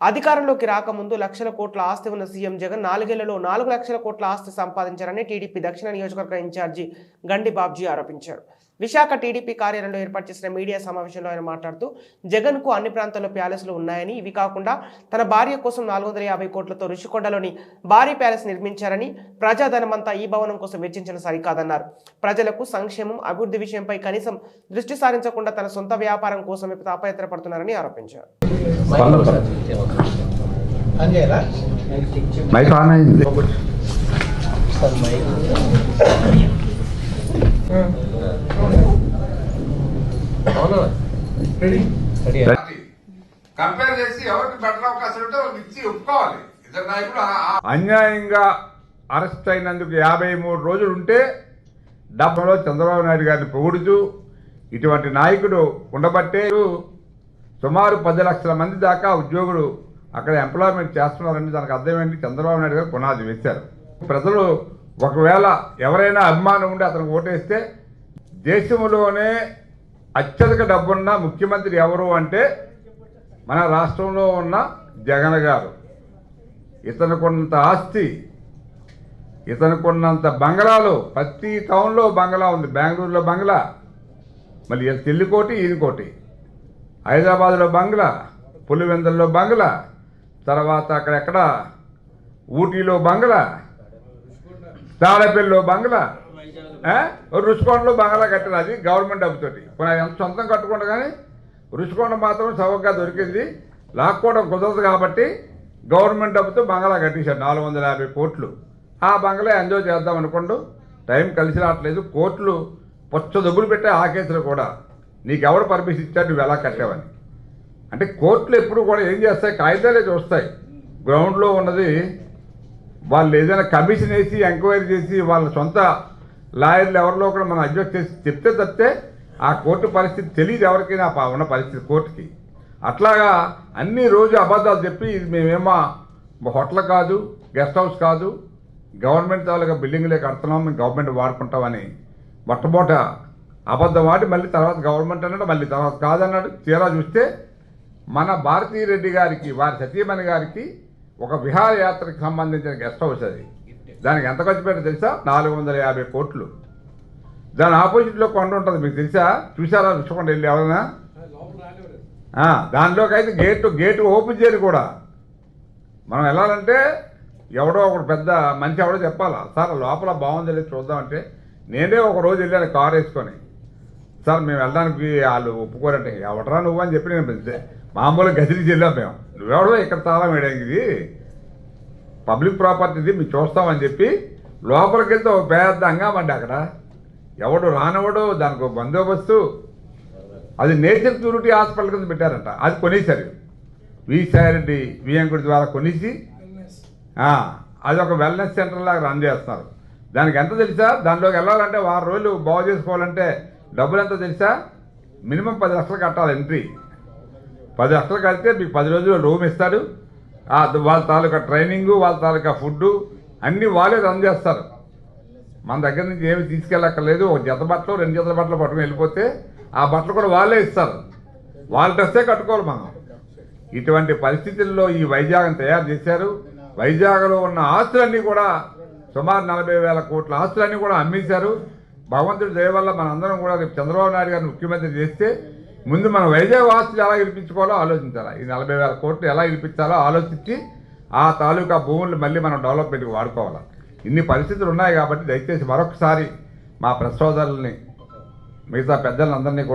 అధికారంలోకి రాకముందు లక్షల కోట్ల ఆస్తి ఉన్న సీఎం జగన్ నాలుగేళ్ళలో నాలుగు లక్షల కోట్ల ఆస్తి సంపాదించారని టీడీపీ దక్షిణ నియోజకవర్గ ఇన్ఛార్జి గండి బాబ్జీ ఆరోపించారు. విశాఖ టీడీపీ కార్యాలయంలో ఏర్పాటు చేసిన మీడియా సమావేశంలో ఆయన మాట్లాడుతూ జగన్కు అన్ని ప్రాంతాల్లో ప్యాలెస్లు ఉన్నాయని ఇవి కాకుండా తన భార్య కోసం నాలుగు వందల యాభై కోట్లతో రుషికొండలోని భారీ ప్యాలెస్ నిర్మించారని ప్రజాధనమంతా ఈ భవనం కోసం వెచ్చించిన సరికాదన్నారు. ప్రజలకు సంక్షేమం అభివృద్ధి విషయంపై కనీసం దృష్టి సారించకుండా తన సొంత వ్యాపారం కోసమే తాపయాత్ర పడుతున్నారని ఆరోపించారు. మైక్ ఆన్ అయింది. అవునా? రెడీ రెడీ కంపేర్ చేసి ఎవరికి బెటర్ అవకాశం ఉంటే వాళ్ళకి ఇచ్చి ఒప్పుకోవాలి. ఇద్దరు నాయకులు ఆ- ఆ- అన్యాయంగా అరెస్ట్ అయినందుకు యాభై మూడు రోజులు ఉంటే డబ్బులో చంద్రబాబు నాయుడు గారిని పొగుడుతూ ఇటువంటి నాయకుడు ఉండబట్టే సుమారు పది లక్షల మంది దాకా ఉద్యోగులు అక్కడ ఎంప్లాయ్మెంట్ చేస్తున్నారని దానికి అర్థమైంది. చంద్రబాబు నాయుడు గారు పునాది వేశారు. ప్రజలు ఒకవేళ ఎవరైనా అభిమానం ఉండి అతనికి ఓటేస్తే దేశంలోనే అత్యధిక డబ్బున్న ముఖ్యమంత్రి ఎవరు అంటే మన రాష్ట్రంలో ఉన్న జగన్ గారు. ఇతనుకున్నంత ఆస్తి ఇతనుకున్నంత బంగ్లాలు ప్రతి టౌన్లో బంగ్లా ఉంది. బెంగళూరులో బంగ్లా మళ్ళీ ఈయన తెల్లికోటి ఈయనకోటి హైదరాబాద్లో బంగ్లా పులివెందుల్లో బంగ్లా తర్వాత అక్కడెక్కడ ఊటీలో బంగ్లా తాడపల్లిలో బంగ్లా రుషికొండలో బంగ్లా కట్టారు అది గవర్నమెంట్ డబ్బుతోటి ఇప్పుడు ఎంత సొంతం కట్టుకుంటా కానీ రుషికొండ మాత్రం సవగ్గా దొరికింది. లాక్కోవడం కుదరదు కాబట్టి గవర్నమెంట్ డబ్బుతో బంగ్లా కట్టించారు నాలుగు వందల యాభై కోట్లు. ఆ బంగ్లా ఎంజాయ్ చేద్దాం అనుకోండు టైం కలిసి రావట్లేదు. కోట్లు పొచ్చ దబ్బులు పెట్టే ఆ కేసులు కూడా. నీకు పర్మిషన్ ఇచ్చాడు నువ్వు ఎలా కట్టావని. అంటే కోర్టులు ఎప్పుడు కూడా ఏం చేస్తాయి కాగితాలే చూస్తాయి. గ్రౌండ్లో ఉన్నది వాళ్ళు ఏదైనా కమిషన్ వేసి ఎంక్వైరీ చేసి వాళ్ళ సొంత లాయర్లు ఎవరిలో కూడా మనం అడ్జస్ట్ చేసి చెప్తే తప్పితే ఆ కోర్టు పరిస్థితి తెలియదు ఎవరికైనా ఆ ఉన్న పరిస్థితి కోర్టుకి. అట్లాగా అన్ని రోజు అబద్ధాలు చెప్పి ఇది మేమేమో హోటల్ కాదు గెస్ట్ హౌస్ కాదు గవర్నమెంట్ తాలూకా బిల్డింగ్లే కడుతున్నాం మేము గవర్నమెంట్ వాడుకుంటామని మొట్టమొదట అబద్ధం వాడి మళ్ళీ తర్వాత గవర్నమెంట్ అన్నాడు మళ్ళీ తర్వాత కాదన్నాడు. తీరా చూస్తే మన భారతీరెడ్డి గారికి వారి సతీమణి గారికి ఒక విహారయాత్రకు సంబంధించిన గెస్ట్ హౌస్ అది. దానికి ఎంత ఖర్చు పెట్టారు తెలుసా? నాలుగు వందల యాభై కోట్లు. దాని ఆపోజిట్లో కొండ ఉంటుంది మీకు తెలుసా? చూసారా రుషికొండ వెళ్ళి ఎవరైనా దానిలోకి అయితే గేట్ గేట్ ఓపెన్ చేయరు కూడా. మనం వెళ్ళాలంటే ఎవడో ఒకడు పెద్ద మంచి ఎవడో చెప్పాలా సార్ లోపల బాగుంది లేదు చూద్దామంటే. నేనే ఒక రోజు వెళ్ళాను కారు వేసుకొని. సార్ మేము వెళ్ళడానికి వాళ్ళు ఒప్పుకోరంటే ఎవడరా నువ్వు? అని చెప్పి నేను మామూలుగా గదిలికి వెళ్ళాం మేము. నువ్వెవడో ఇక్కడ తాళం వేయడానికి? ఇది పబ్లిక్ ప్రాపర్టీది మేము చూస్తామని చెప్పి లోపలికి వెళ్తే ఒక పెద్ద హంగామండి అక్కడ. ఎవడు రానివ్వడు దానికి ఒక బందోబస్తు. అది నేచర్ ప్యూరిటీ హాస్పిటల్ కింద పెట్టారంట. అది కొనేశారు. విసారెడ్డి వియంకుడి ద్వారా కొనేసి అది ఒక వెల్నెస్ సెంటర్ లాగా రన్ చేస్తున్నారు. దానికి ఎంత తెలుసా? దానిలోకి వెళ్ళాలంటే వారం రోజులు బాగు చేసుకోవాలంటే డబ్బులు ఎంత తెలుసా? మినిమం పది లక్షలు కట్టాలి ఎంట్రీ. పది లక్షలు కడితే మీకు పది రోజులు రూమ్ ఇస్తాడు వాళ్ళ తాలూకా ట్రైనింగు వాళ్ళ తాలూకా ఫుడ్ అన్నీ వాళ్ళే రన్ చేస్తారు. మన దగ్గర నుంచి ఏమి తీసుకెళ్ళక్కర్లేదు. ఒక జత బట్టలు రెండు జతల బట్టలు పట్టుకుని వెళ్ళిపోతే ఆ బట్టలు కూడా వాళ్ళే ఇస్తారు. వాళ్ళ డ్రెస్సే కట్టుకోవాలి మనం. ఇటువంటి పరిస్థితుల్లో ఈ వైజాగ్ని తయారు చేశారు. వైజాగ్లో ఉన్న ఆస్తులన్నీ కూడా సుమారు నలభై వేల కోట్ల ఆస్తులన్నీ కూడా అమ్మేశారు. భగవంతుడి దయ వల్ల మనందరం కూడా రేపు చంద్రబాబు నాయుడు గారిని ముఖ్యమంత్రి చేస్తే ముందు మన వైజాగ్ వాసులు ఎలా వినిపించుకోవాలో ఆలోచించాలి? ఈ నలభై వేల కోట్లు ఎలా వినిపించాలో ఆలోచించి ఆ తాలూకా భూములు మళ్ళీ మనం డెవలప్మెంట్కి వాడుకోవాలి. ఇన్ని పరిస్థితులు ఉన్నాయి కాబట్టి దయచేసి మరొకసారి మా ప్రెస్ మిగతా పెద్దలందరినీ కూడా